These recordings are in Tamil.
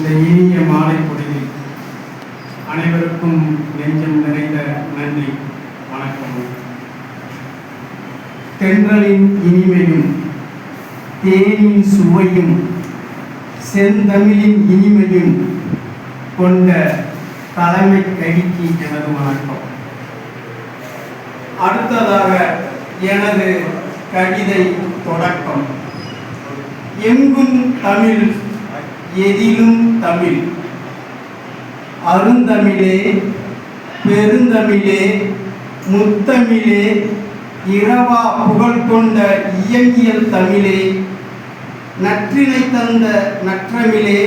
இந்த இனிய மாலை பொழுதில் அனைவருக்கும் நெஞ்சம் நிறைந்த நன்றி வணக்கம். தென்றலின் இனிமையும் தேனின் சுவையும் செந்தமிழின் இனிமையும் கொண்ட தலைமை கடிக்கு எனது வணக்கம். அடுத்ததாக எனது கவிதை தொடக்கம். எங்கும் தமிழ் எதிலும் தமிழ். அருந்தமிழே பெருந்தமிழே முத்தமிழே இரவா புகழ் கொண்ட இயங்கியல் தமிழே. நற்றினை தந்த நற்றமிழே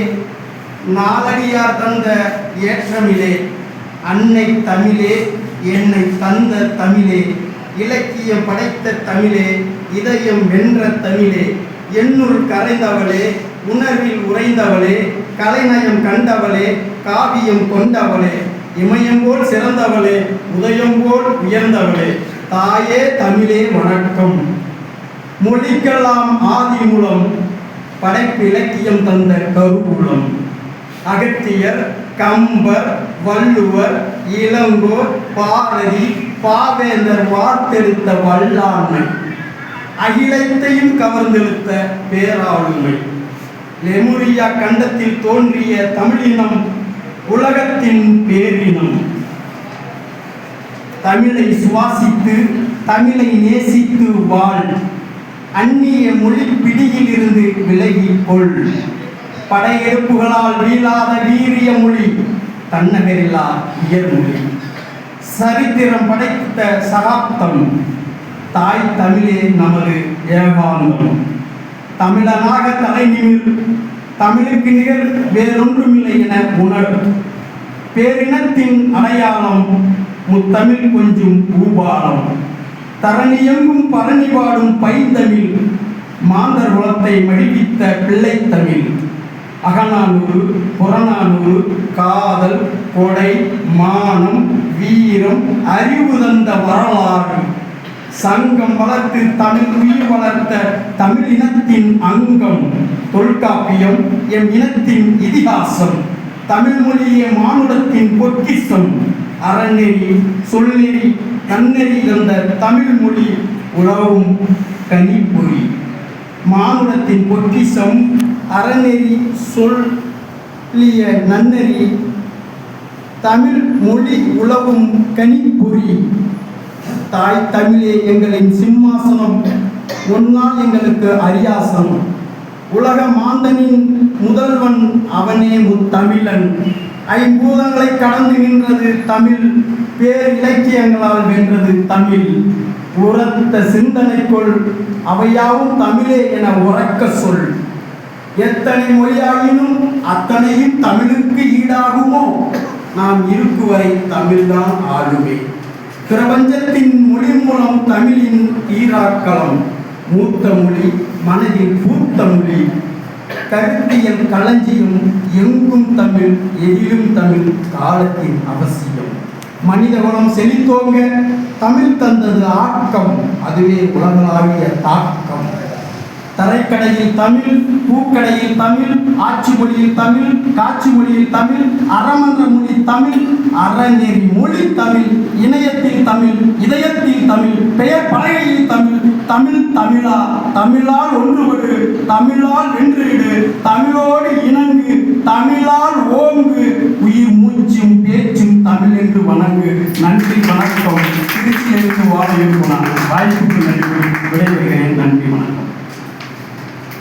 நாலடியார் தந்த ஏற்றமிழே. அன்னை தமிழே என்னை தந்த தமிழே. இலக்கியம் படைத்த தமிழே இதயம் வென்ற தமிழே. என்னுள் கரைந்தவளே உணர்வில் உறைந்தவளே கலைநயம் கண்டவளே காவியம் கொண்டவளே இமயம் போல் சிறந்தவளே உதயம் போல் உயர்ந்தவளே. தாயே தமிழே வணக்கம். மொழிக்கெல்லாம் ஆதி மூலம் படைப்பு இலக்கியம் தந்த கருவூலம். அகத்தியர் கம்பர் வள்ளுவர் இளங்கோர் பாரதி பாவேந்தர் வார்த்தெடுத்த வல்லாண்மை. அகிலத்தையும் கவர்ந்தெடுத்த பேராளுமை. லெமுரியா கண்டத்தில் தோன்றிய தமிழினம் உலகத்தின் பேரினம். தமிழை சுவாசித்து தமிழை நேசித்து வாழ். அந்நிய மொழி பிடியிலிருந்து விலகி கொள் படையெடுப்புகளால் வீழாத வீரிய மொழி தன்னகரில்லா உயர்மொழி சரித்திரம் படைத்த சகாப்தம் தாய் தமிழே நமது ஏகாந்தம். தமிழனாக தலை நிமிர். தமிழுக்கு வேறொன்றும் வேறொன்றுமில்லை என உணர். பேரினத்தின் அடையாளம் முத்தமிழ் கொஞ்சும் பூபாலம். தரணியெங்கும் பரணி பாடும் பைந்தமிழ். மாந்தர் குலத்தை மடிவித்த பிள்ளை தமிழ் அகநானூறு புறநானூறு காதல் கொடை மானம் வீரம் அறிவு தந்த வரலாறு. சங்கம் வளர்த்து தமிழ் உயிர் வளர்த்த தமிழ் இனத்தின் அங்கம் தொல்காப்பியம் எம் இனத்தின் இதிகாசம். தமிழ் மொழியே மானுடத்தின் பொக்கிசம் அறநெறி சொல்நெறி நன்னெறி தந்த தமிழ் மொழி உழவும் கனிப்பொறி. மானுடத்தின் பொக்கிசம் அறநெறி சொல்லிய நன்னெறி தமிழ் மொழி உழவும் கனிப்பொறி. தாய் தமிழே எங்களின் சிம்மாசனம். உன்னால் எங்களுக்கு அரியாசனம் உலக மாந்தனின் முதல்வன் அவனே முத்தமிழன் ஐம்பூதங்களை கடந்து நின்றது தமிழ். பேர் இலக்கியங்களால் வென்றது தமிழ். உரத்த சிந்தனைக்குள் அவையாவும் தமிழே என உறக்க சொல். எத்தனை மொழியாயினும் அத்தனையும் தமிழுக்கு ஈடாகுமோ? நாம் இருக்குவரை தமிழ்தான் ஆளுமே. பிரபஞ்சத்தின் மொழி மூலம் தமிழின் ஈராக்களம் மூத்த மொழி மனதில் பூத்த மொழி கருத்தியல் களஞ்சியம் எங்கும் தமிழ் எதிலும் தமிழ் காலத்தின் அவசியம். மனித குலம் செழித்தோங்க தமிழ் தந்தது ஆக்கம் அதுவே உலகளாவிய தாக்கம். தரைக்கடையில் தமிழ் பூக்கடையில் தமிழ் ஆட்சி மொழியில் தமிழ் காட்சி மொழியில் தமிழ் அறமன்ற மொழி தமிழ் அறநெறி மொழி தமிழ் இணையத்தில் தமிழ் இதயத்தில் தமிழ் பெயர் பலகையில் தமிழ் தமிழ் தமிழா தமிழால் ஒன்றுபடு தமிழால் வென்றுவிடு தமிழோடு இணங்கு தமிழால் ஓங்கு உயிர் மூச்சும் பேச்சும் தமிழ் என்று வணங்கு. நன்றி வணக்கம். திருச்சியிலிருந்து வாழ இருக்கும் நான் வாய்ப்புக்கு நன்றி விடைபெறுகிறேன்.